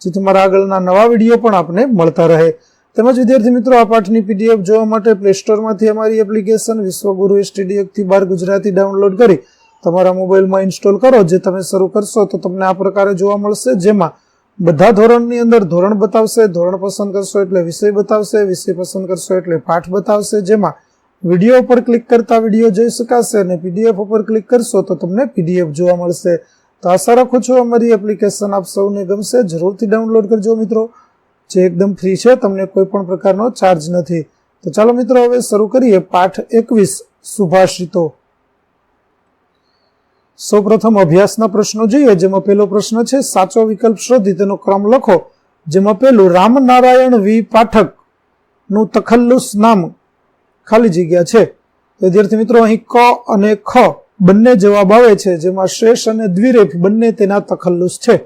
જેથી મારા આગળના નવા વીડિયો પણ આપને મળતા રહે. તેમજ વિદ્યાર્થી મિત્રો, આ પાઠની પીડીએફ જોવા માટે પ્લે સ્ટોરમાંથી અમારી એપ્લિકેશન વિશ્વગુરુ એસટીડી એકથી બાર ગુજરાતી ડાઉનલોડ કરી તમારા મોબાઈલમાં ઇન્સ્ટોલ કરો. જે તમે શરૂ કરશો તો તમને આ પ્રકારે જોવા મળશે, જેમાં બધા ધોરણની અંદર ધોરણ બતાવશે, ધોરણ પસંદ કરશો એટલે વિષય બતાવશે, વિષય પસંદ કરશો એટલે પાઠ બતાવશે, જેમાં વીડિયો ઉપર ક્લિક કરતા વીડિયો જોઈ શકાશે અને પીડીએફ ઉપર ક્લિક કરશો તો તમને પીડીએફ જોવા મળશે. તો આશા રાખું છું અમારી એપ્લિકેશન આપ સૌને ગમશે. જરૂરથી ડાઉનલોડ કરજો મિત્રો. જે એકદમ ફ્રી છે, તમને કોઈ પણ પ્રકારનો ચાર્જ નથી. તો ચાલો મિત્રો, હવે શરૂ કરીએ પાઠ એકવીસ સુભાષિતો સૌપ્રથમ અભ્યાસના પ્રશ્નો જોઈએ, જેમાં પહેલો પ્રશ્ન છે, સાચો વિકલ્પ શોધી તેનો ક્રમ લખો, જેમાં પહેલું, રામનારાયણ વી પાઠકનું તખલ્લુસ નામ ખાલી જગ્યા છે. વિદ્યાર્થી મિત્રો, અહીં ક અને ખ બંને જવાબ આવે છે, જેમાં શેષ અને દ્વિરેફ બંને તેના તખલ્લુસ છે.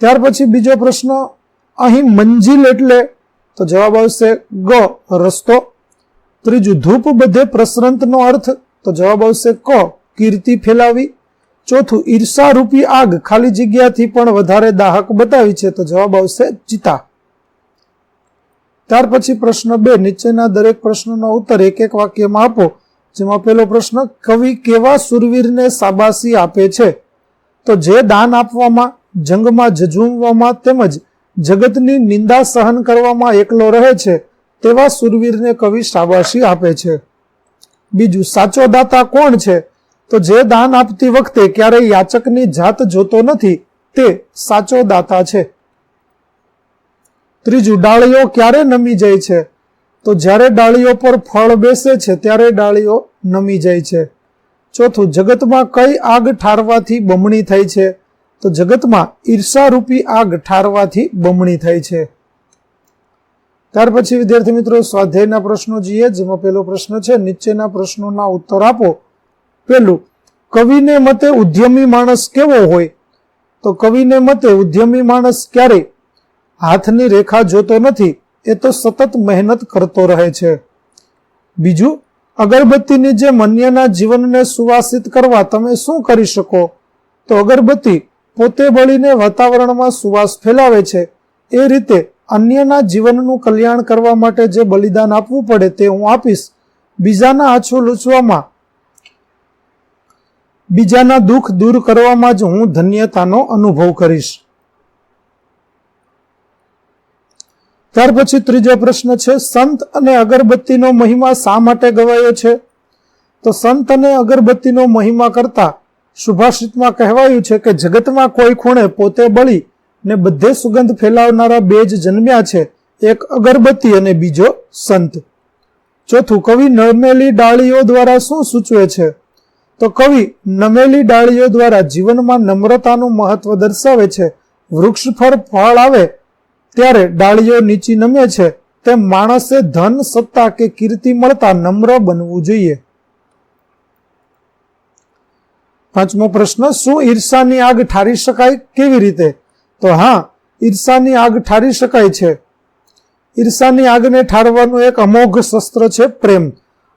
ત્યાર પછી બીજો પ્રશ્ન, અહીં મંજિલ એટલે? તો જવાબ આવશે, ગ, રસ્તો. ત્રીજું, ધૂપ બધે પ્રસરંતનો અર્થ? તો જવાબ આવશે, ક, કીર્તિ ફેલાવી. ચોથું ઈર્ષા આગ, ખાલી જગ્યાથી પણ વધારે દાહક બતાવી છે, તો જવાબ આવશે, ચિતા. ત્યાર પછી પ્રશ્ન બે, નીચેના દરેક પ્રશ્નનો ઉત્તર એક એક વાક્યમાં આપો. જેમાં પેલો પ્રશ્ન, કવિ કેવા સુરવીરને સાબાસી આપે છે? તો જે દાન આપવામાં, જંગમાં જજુમવામાં તેમજ જગતની નિંદા સહન કરવામાં એકલો રહે છે, તેવા સુરવીરને કવિ શાબાશી આપે છે. બીજું, સાચો દાતા કોણ છે? તો જે દાન આપતી વખતે ક્યારેય યાચકની જાત જોતો નથી, તે સાચો દાતા છે. ત્રીજું, ડાળીઓ ક્યારે નમી જાય છે? તો જ્યારે ડાળીઓ પર ફળ બેસે છે, ત્યારે ડાળીઓ નમી જાય છે. ચોથું, જગતમાં કઈ આગ ઠારવાથી બમણી થાય છે? તો જગતમાં ઈર્ષારૂપી આગ ઠારવાથી બમણી થાય છે. ત્યાર પછી, વિદ્યાર્થી મિત્રો, સ્વાધ્યાયના પ્રશ્નો જોઈએ. જેમાં પેલો પ્રશ્ન છે, નીચેના પ્રશ્નોના ઉત્તર આપો. પેલું કવિને મતે ઉદ્યમી માણસ કેવો હોય? તો કવિને મતે ઉદ્યમી માણસ ક્યારે? હાથની રેખા જોતો નથી. એ તો સતત મહેનત કરતો રહે છે. બીજું, અગરબત્તીની જે મન્યના જીવનને સુવાસિત કરવા તમે શું કરી શકો? તો અગરબત્તી પોતે બળીને વાતાવરણમાં સુવાસ ફેલાવે છે. એ રીતે અન્યના જીવનનું કલ્યાણ કરવા માટે જે બલિદાન આપવું પડે તે હું આપીશ. બીજાના આછું લૂછવામાં, બીજાના દુઃખ દૂર કરવામાં જ હું ધન્યતાનો અનુભવ કરીશ. ત્યાર પછી ત્રીજો પ્રશ્ન છે, સંત અને અગરબત્તીનો મહિમા શા માટે ગવાયો છે? તો સંત અને અગરબત્તીનો મહિમા કરતા સુભાષિતમાં કહેવાયું છે કે જગતમાં કોઈ ખૂણે પોતે બળી ને બધે સુગંધ ફેલાવનારા બે જ જન્મ્યા છે, એક અગરબત્તી અને બીજો સંત. ચોથું, કવિ નમેલી ડાળીઓ દ્વારા શું સૂચવે છે? તો કવિ નમેલી ડાળીઓ દ્વારા જીવનમાં નમ્રતાનું મહત્વ દર્શાવે છે, વૃક્ષ પર ફળ આવે ત્યારે ડાળીઓ નીચી નમે છે, તેમ માણસે ધન, સત્તા કે કીર્તિ મળતા નમ્ર બનવું જોઈએ. પાંચમો પ્રશ્ન, શું ઈર્ષાની આગ ઠારી શકાય કેવી રીતે? તો હા, ઈર્ષાની આગ ઠારી શકાય છે. ઈર્ષાની આગને ઠારવાનું એક અમોઘ શસ્ત્ર છે પ્રેમ.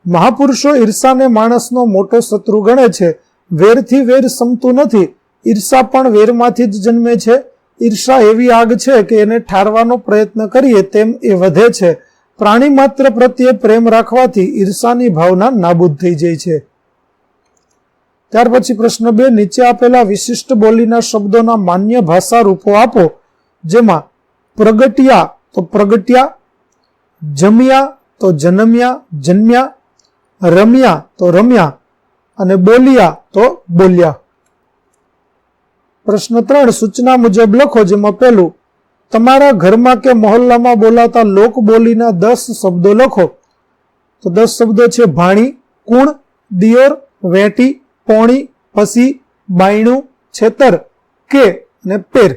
મહાપુરુષો ઈર્ષાને માણસનો મોટો શત્રુ ગણે છે. વેરથી વેર સમતું નથી. ઈર્ષા પણ વેરમાંથી જ જન્મે છે. ઈર્ષા એવી આગ છે કે એને ઠારવાનો પ્રયત્ન કરીએ તેમ એ વધે છે. પ્રાણી માત્ર પ્રત્યે પ્રેમ રાખવાથી ઈર્ષાની ભાવના નાબૂદ થઈ જાય છે. ત્યાર પછી પ્રશ્ન બે, નીચે આપેલા વિશિષ્ટ બોલીના શબ્દોના માન્ય ભાષા રૂપો આપો, જેમાં પ્રગટ્યા તો પ્રગટ્યા, જમ્યા તો જન્મ્યા જન્મ્યા, રમ્યા તો રમ્યા અને બોલ્યા તો બોલ્યા. પ્રશ્ન ત્રણ, સૂચના મુજબ લખો જેમાં પહેલું, તમારા ઘરમાં કે મહોલ્લામાં બોલાતા લોક બોલીના દસ શબ્દો લખો. તો દસ શબ્દો છે ભાણી, કુણ, દિયોર, વેટી, પોણી, પસી, બાયણું, છેતર, કે અને પેર.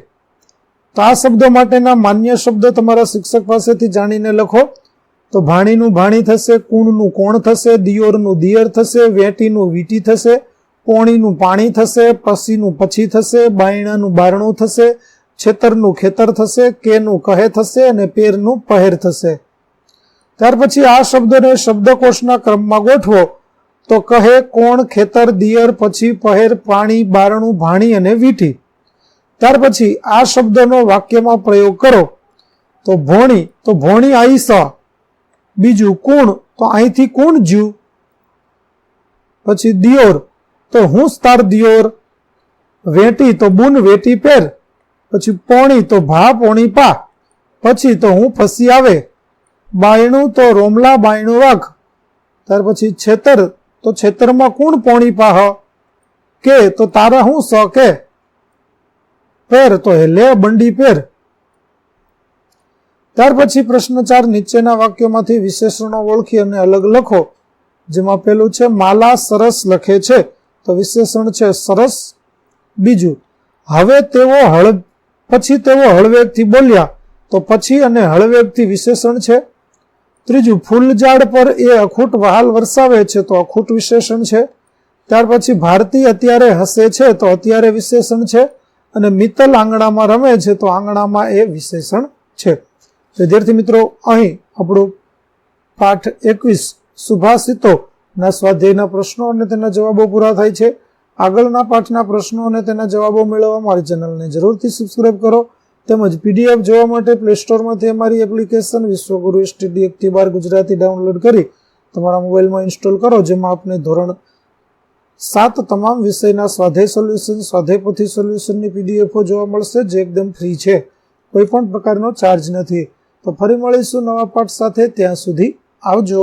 તો આ શબ્દો માટેના માન્ય શબ્દો તમારા શિક્ષક પાસેથી જાણીને લખો. તો ભાણીનું ભાણી થશે, કુણનું કોણ થશે, દિયોરનું દિયર થશે, વેટીનું વીટી થશે પોણીનું પાણી થશે, પસીનું પછી થશે, બાયણાનું બારણું થશે, છેતરનું ખેતર થશે, કેનું કહે થશે અને પેરનું પહેર થશે. ત્યાર પછી આ શબ્દોને શબ્દકોશના ક્રમમાં ગોઠવો. તો કહે, કોણ ખેતર દિયર પછી પહેર પાણી બારણું ભાણી અને વીઠી ત્યાર પછી આ શબ્દનો વાક્યમાં પ્રયોગ કરો. તો ભોણી તો ભોણી આઈ સ બીજું, કુણ? તો અહીંથી કુણ જીવ પછી દિયોર. તો હું સ્તર દિયોર, વેટી તો બુન વેટી પેર, પછી પોણી તો ભા પોણી પા, પછી તો હું ફસી આવે, બાયણું તો રોમલા બાયણું વાઘ, ત્યાર પછી છેતર તો છેતરમાં કોણ પોણી પાહ, કે તો તારા હું સ પેર તો હેલે બંડી પેર. ત્યાર પછી પ્રશ્ન ચાર નીચેના વાક્યોમાંથી વિશેષણો ઓળખી અને અલગ લખો, જેમાં પેલું છે, માલા સરસ લખે છે. તો વિશેષણ છે સરસ. બીજું, હવે તેઓ હળ, પછી તેઓ હળવેગથી બોલ્યા. તો પછી અને હળવેગથી વિશેષણ છે. ત્રીજું, ફૂલ ઝાડ પર એ અખૂટ વહાલ વરસાવે છે, તો અખૂટ વિશેષણ છે. ત્યાર પછી ભારતી અત્યારે હસે છે, તો અત્યારે વિશેષણ છે. અને મિત્તલ આંગણામાં રમે છે, તો આંગણામાં એ વિશેષણ છે. વિદ્યાર્થી મિત્રો, અહીં આપણું પાઠ એકવીસ. સુભાષિતો ના સ્વાધ્યાયના પ્રશ્નો અને તેના જવાબો પૂરા થાય છે. આગળના પાઠના પ્રશ્નો અને તેના જવાબો મેળવવા મારી ચેનલને જરૂરથી સબસ્ક્રાઇબ કરો. તેમજ પીડીએફ જોવા માટે પ્લે સ્ટોરમાંથી અમારી એપ્લિકેશન વિશ્વગુરુ એસટીડી એકથી બાર ગુજરાતી ડાઉનલોડ કરી તમારા મોબાઈલમાં ઇન્સ્ટોલ કરો, જેમાં આપને ધોરણ સાત તમામ વિષયના સ્વાધ્યાય સોલ્યુશન સ્વાધ્યાય પોથી સોલ્યુશનની પીડીએફો જોવા મળશે, જે એકદમ ફ્રી છે. કોઈ પણ પ્રકારનો ચાર્જ નથી. તો ફરી મળીશું નવા પાઠ સાથે. ત્યાં સુધી આવજો.